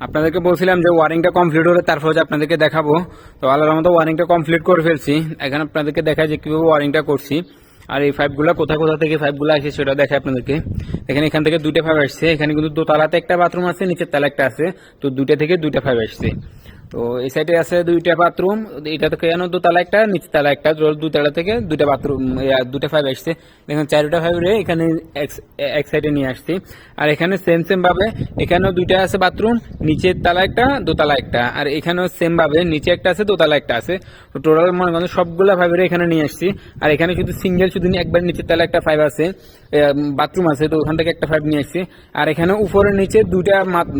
আপনাদেরকে বলছিলাম যে ওয়ারিংটা কমপ্লিট হলে তারপর যে আপনাদেরকে দেখাবো। তো আল্লাহর মতো ওয়ারিংটা কমপ্লিট করে ফেলছি। এখানে আপনাদেরকে দেখায় যে কীভাবে ওয়ারিংটা করছি। আর এই পাইপগুলো কোথা কোথা থেকে পাইপগুলো আসে সেটা দেখায় আপনাদেরকে। এখানে এখান থেকে দুইটা পাইপ আসছে। এখানে কিন্তু দোতলাতে একটা বাথরুম আছে, নিচের তালা একটা আছে। তো দুইটা থেকে দুইটা পাইপ আসছে। তো এই সাইডে আছে দুইটা বাথরুম। এটা থেকে কেন দোতলা একটা, নিচের তালা একটা, দুতলা থেকে দুইটা বাথরুম দুটা পাইপ আসছে। দেখুন, চারটা পাইপ রে এখানে এক- সাইডে নিয়ে আসছি। আর এখানে সেম সেম ভাবে এখানেও দুইটা আছে বাথরুম নিচের তালা একটা, দোতলা একটা। আর এখানেও সেম ভাবে, নিচে একটা আছে, দোতলা একটা আছে। তো টোটাল মনে করেন সবগুলা ফাইবার এখানে নিয়ে আসছি। আর এখানে শুধু সিঙ্গেল শুধু একবার নিচের তলা একটা ফাইভ আছে বাথরুম আছে, তো ওখান থেকে একটা ফাইভ নিয়ে আসছি। আর এখানে উপরে নিচে দুইটা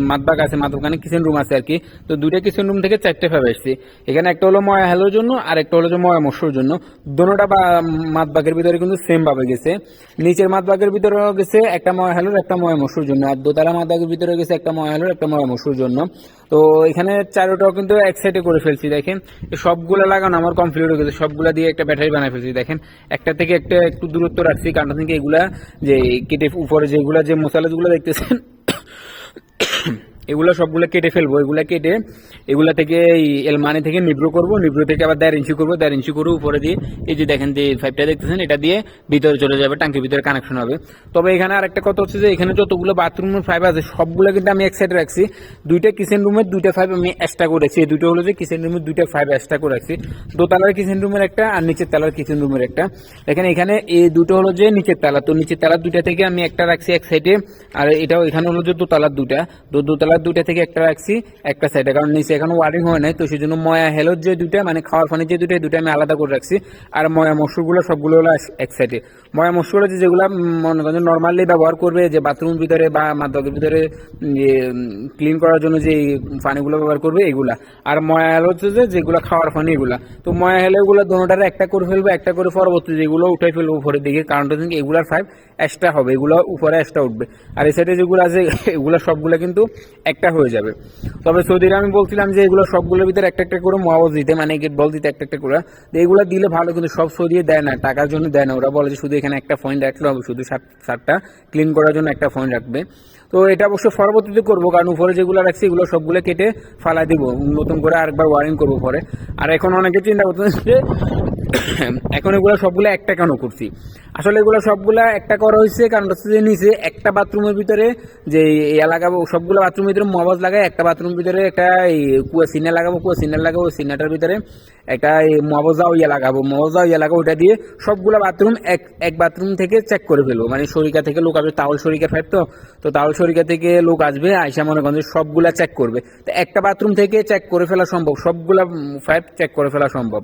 মাতবাগ আছে মাতবাগানে কিচেন রুম আছে আর কি। তো দুইটা কিচেন রুম থেকে চারটে ফাইভ আসছি। এখানে একটা হলো ময়া হেলোর জন্য, আর একটা হলো যে ময়া মশুর জন্য। দোনোটা বা, মাতবাগের ভিতরে কিন্তু সেম ভাবে গেছে। নিচের মাতবাগের ভিতরে গেছে একটা ময়া হেলোর একটা ময়া মশুর জন্য। আর দোতলা মাতবাগের ভিতরে গেছে একটা ময়া হেলোর একটা ময়া মশুর জন্য। তো এখানে চারোটাও কিন্তু এক সাইডে করে ফেলছি, দেখেন। সবগুলো লাগানো আমার কমপ্লিট হয়ে গেছে, সবগুলা দিয়ে একটা ব্যাটারি বানাই ফেলছি, দেখেন। একটা থেকে একটা একটু দূরত্ব রাখছি, কারণ থেকে এগুলা যে কেটে উপরে যেগুলা যে মশালাগুলো দেখতেছেন এগুলো সবগুলো কেটে ফেলব। এগুলা কেটে এগুলা থেকে এই এলমানি থেকে নিব্রো করব। নিব্রো থেকে আবার দেড় ইঞ্চি করব। দেড় ইঞ্চি করে উপরে দিয়ে এই যে দেখেন যে ফাইভটা দেখতেছেন, এটা দিয়ে ভিতরে চলে যাবে টাঙ্কির ভিতরে কানেকশন হবে। তবে এখানে আরেকটা কথা হচ্ছে যে এখানে যতগুলো বাথরুমের ফাইভ আছে, সবগুলো কিন্তু আমি এক সাইডে রাখছি। দুইটা কিচেন রুমের দুইটা ফাইভ আমি এক্সট্রা করে রাখছি। এই দুটো হলো যে কিচেন রুমের দুইটা ফাইভ এক্সট্রা করে রাখছি। দোতলার কিচেন রুমের একটা আর নিচের তালার কিচেন রুমের একটা। এখানে এখানে এই দুটো হলো যে নিচের তালা। তো নিচের তালার দুইটা থেকে আমি একটা রাখছি এক সাইডে আর এটাও, এখানে হলো যে দোতলার দুটা তো দোতলার দুইটা থেকে একটা রাখছি, একটা সাইডে কারণ নিচে এখন ওয়ারিং হয় নাই, তো সেই জন্য ময়া হেলোর যে দুটা মানে খাওয়ার ফোনের যে দুটা দুটা আমি আলাদা করে রাখছি। আর ময়া মসুরগুলো সবগুলো হলো এক সাইডে ময়া মসুর যে যেগুলো মনে করেন নর্মালি ব্যবহার করবে, যে বাথরুমের ভিতরে বা মাদকের ভিতরে ক্লিন করার জন্য যে পানিগুলো ব্যবহার করবে এগুলা আর ময়া হচ্ছে যে যেগুলো খাওয়ার পানি, এগুলা। তো ময়া হেলো এগুলো দোনোটারে একটা করে ফেলব, একটা করে পরবর্তী যেগুলো উঠে ফেলব উপরের দিকে, কারণটা হচ্ছে এগুলার ফাইভ এক্সট্রা হবে, এগুলো উপরে এক্সট্রা উঠবে। আর এই সাইডে যেগুলো আছে, এগুলো সবগুলো কিন্তু একটা হয়ে যাবে। তবে সৌদিরা আমি বলছিলাম যে এগুলো সবগুলোর ভিতরে একটা একটা করে মহাবজ দিতে মানে গেট বল দিতে, একটা একটা করে। এগুলো দিলে ভালো, কিন্তু সব সরিয়ে দেয় না, টাকার জন্য দেয় না। ওরা বলে যে শুধু এখানে একটা পয়েন্ট রাখলে হবে শুধু সারটা ক্লিন করার জন্য একটা পয়েন্ট রাখবে। তো এটা অবশ্য পরবর্তীতে করব, কারণ উপরে যেগুলো রাখছি এগুলো সবগুলো কেটে ফালাই দিব, নতুন করে আরেকবার ওয়ারিং করব পরে। আর এখন অনেকে চিন্তা করতে যে এখন এগুলো সবগুলো একটা কেন করছি? আসলে এগুলো সবগুলা একটা করা হয়েছে, কারণ হচ্ছে যে নিচে একটা বাথরুমের ভিতরে যে লাগাবো সবগুলো বাথরুমের ভিতরে মবাজ লাগায়, একটা বাথরুমের ভিতরে একটা এই কুয়া সিনে লাগাবো কুয়া সিনে লাগাবো সিনেটার ভিতরে একটা মবজাও ইয়া লাগাবো মবজাও ইয়া লাগাবো ওটা দিয়ে সবগুলো বাথরুম এক এক বাথরুম থেকে চেক করে ফেলব। মানে শরিকা থেকে লোক আসবে তাওল শরিকা ফাইভ তো? তো তাওল শরিকা থেকে লোক আসবে, আইসা মনে করেন সবগুলা চেক করবে। তো একটা বাথরুম থেকে চেক করে ফেলা সম্ভব, সবগুলা ফাইভ চেক করে ফেলা সম্ভব।